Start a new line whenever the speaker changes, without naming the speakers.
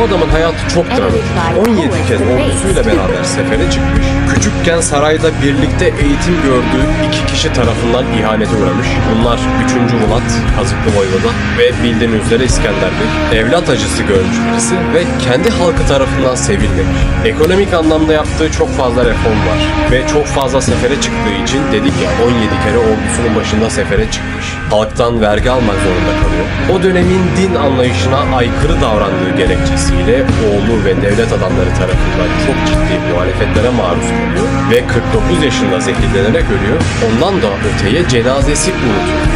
Bu adamın hayatı çok dramik. 17 kez ordusuyla beraber sefere çıkmış. Küçükken sarayda birlikte eğitim gördüğü iki kişi tarafından ihanete uğramış. Bunlar 3. Murat, Kazıklı Voyvoda ve bildiğiniz üzere İskender Bey. Evlat acısı görmüş birisi ve kendi halkı tarafından sevilmemiş. Ekonomik anlamda yaptığı çok fazla reform var ve çok fazla sefere çıktığı için dedik ya 17 kere ordusunun başında sefere çıkmış. Halktan vergi almak zorunda kalıyor. O dönemin din anlayışına aykırı davrandığı gerekçesiyle oğlu ve devlet adamları tarafından çok ciddi muhalefetlere maruz kalıyor ve 49 yaşında zehirlenerek ölüyor. Ondan da öteye cenazesi unutuluyor.